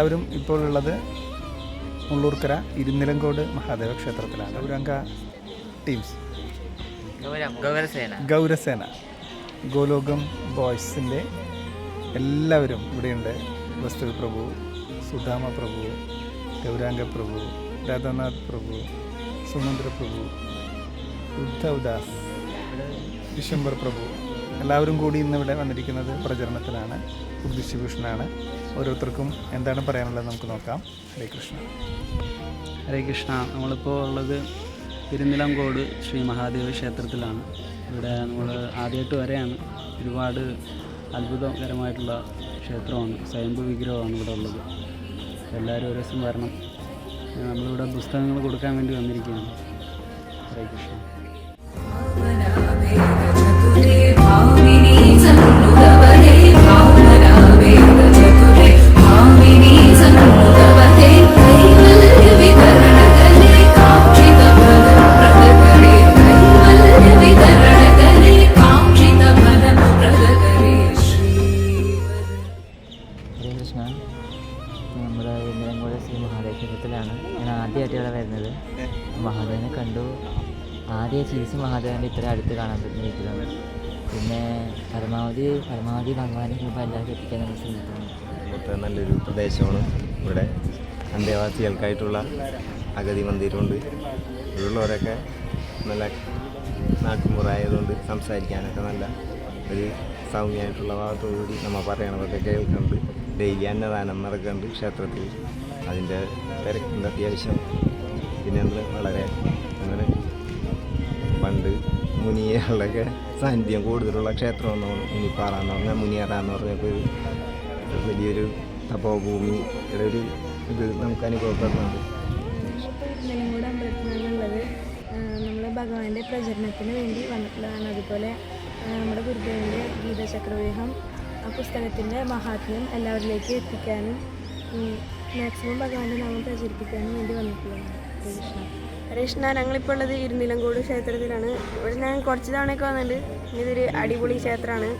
എല്ലാവരും ഇപ്പോൾ ഉള്ളത് മുള്ളൂർക്കര ഇരുന്നിലങ്കോട് മഹാദേവ ക്ഷേത്രത്തിലാണ്. ഗൗരംഗ ടീംസ്. ഗൗരം ഗൗരസേന. ഗോലോകം ബോയ്സിന്റെ എല്ലാവരും ഇവിടെയുണ്ട്. വസ്തു പ്രഭു സുധാമ പ്രഭു ഗൗരാംഗ പ്രഭു രാധാനാഥ് പ്രഭു സുമന്ദ്ര പ്രഭു ഉദ്ധവ് ദാസ് ഡിസംബർ പ്രഭു. എല്ലാവരും കൂടി ഇന്നിവിടെ വന്നിരിക്കുന്നത് പ്രചരണത്തിലാണ് ഫുഡ് ഡിസ്ട്രിബ്യൂഷനാണ് ഓരോരുത്തർക്കും എന്താണ് പറയാനുള്ളത് നമുക്ക് നോക്കാം. ഹരേ കൃഷ്ണ. ഹരേ കൃഷ്ണ. നമ്മളിപ്പോൾ ഉള്ളത് തിരുനിലങ്കോട് ശ്രീ മഹാദേവ ക്ഷേത്രത്തിലാണ്. ഇവിടെ നമ്മൾ ആദ്യമായിട്ട് വരെയാണ്. ഒരുപാട് അത്ഭുതകരമായിട്ടുള്ള ക്ഷേത്രമാണ്. സ്വയംഭൂ വിഗ്രഹമാണ് ഇവിടെ ഉള്ളത്. എല്ലാവരും ഒരു ദിവസം വരണം. നമ്മളിവിടെ പുസ്തകങ്ങൾ കൊടുക്കാൻ വേണ്ടി വന്നിരിക്കുകയാണ്. ഹരേ കൃഷ്ണ. നമ്മൾ ഇന്നലങ്കോട് ശ്രീ മഹാദേവ ഞാൻ ആദ്യമായിട്ട് ഇവിടെ വരുന്നത്. മഹാദേവനെ കണ്ടു. ആദ്യ ചീസ് മഹാദേവന്റെ ഇത്ര അടുത്ത് കാണാൻ പറ്റിയിരിക്കുന്നത് പിന്നെ പരമാവധി പരമാവധി ഭഗവാനെ കൃപ എല്ലാവരും എത്തിക്കാൻ നമ്മൾ ശ്രമിക്കുന്നു. നല്ലൊരു പ്രദേശമാണ്. ഇവിടെ അന്തേവാസികൾക്കായിട്ടുള്ള അഗതി മന്ദിരമുണ്ട്. ഇവിടെയുള്ളവരൊക്കെ നല്ല നാട്ടുമുറായതുകൊണ്ട് സംസാരിക്കാനൊക്കെ നല്ല ഒരു സൗമ്യമായിട്ടുള്ള ഭാഗത്തോടുകൂടി നമ്മൾ പറയണതൊക്കെ കേൾക്കുന്നുണ്ട്. ഡെയിലി അന്നദാനം നടക്കുന്നുണ്ട് ക്ഷേത്രത്തിൽ അതിന്റെ തിരക്കുണ്ട് അത്യാവശ്യം. പിന്നെ നമ്മൾ വളരെ അങ്ങനെ പണ്ട് മുനിയകളുടെയൊക്കെ സാന്നിധ്യം കൂടുതലുള്ള ക്ഷേത്രം എന്നാണ് മുനിപ്പാറ എന്ന് പറഞ്ഞാൽ മുനിയറ എന്ന് പറഞ്ഞപ്പോൾ ഒരു വലിയൊരു തപോഭൂമിയുടെ ഒരു ഇത് നമുക്ക് അനുഭവപ്പെടുന്നുണ്ട്. നമ്മളെ ഭഗവാന്റെ പ്രചരണത്തിന് വേണ്ടി വന്നിട്ടുള്ളതാണ്. അതുപോലെ നമ്മുടെ ഗുരുദേവന്റെ ഗീതചക്രവ്യൂഹം ആ പുസ്തകത്തിന്റെ മഹാത്മ്യം എല്ലാവരിലേക്ക് എത്തിക്കാനും മാക്സിമം ഭഗവാന്റെ നാമം പ്രചരിപ്പിക്കാനും വേണ്ടി വന്നിട്ടുള്ളതാണ് കൃഷ്ണ കൃഷ്ണ ഞങ്ങളിപ്പോൾ ഉള്ളത് ഇരുന്നിലങ്കോട് ക്ഷേത്രത്തിലാണ്. ഇവിടെ ഞാൻ കുറച്ച് തവണയൊക്കെ വന്നിട്ടുണ്ട്. ഇതൊരു അടിപൊളി ക്ഷേത്രമാണ്.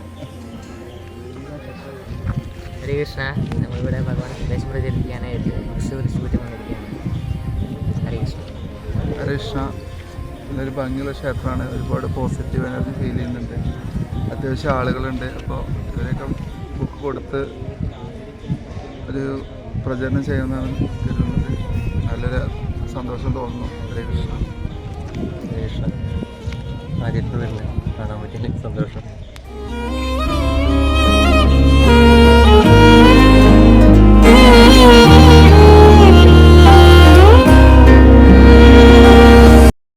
ഹരേ കൃഷ്ണ നമ്മളിവിടെ ഭഗവാൻ സന്ദേശം പ്രചരിപ്പിക്കാനായിട്ട് വന്നിരിക്കുകയാണ്. ഹരേ കൃഷ്ണ. കൃഷ്ണ. നല്ലൊരു ഭംഗിയുള്ള ക്ഷേത്രമാണ്. ഒരുപാട് പോസിറ്റീവ് എനർജി ഫീൽ ചെയ്യുന്നുണ്ട്. അത്യാവശ്യം ആളുകളുണ്ട്. അപ്പോൾ ഇവരെയൊക്കെ ബുക്ക് കൊടുത്ത് ഒരു പ്രചരണം ചെയ്യുന്നതാണ് കരുതുന്നത് നല്ലൊരു സന്തോഷം തോന്നുന്നു ഹരേ കൃഷ്ണ കൃഷ്ണ ആദ്യത്തെ കാണാൻ പറ്റിയ സന്തോഷം.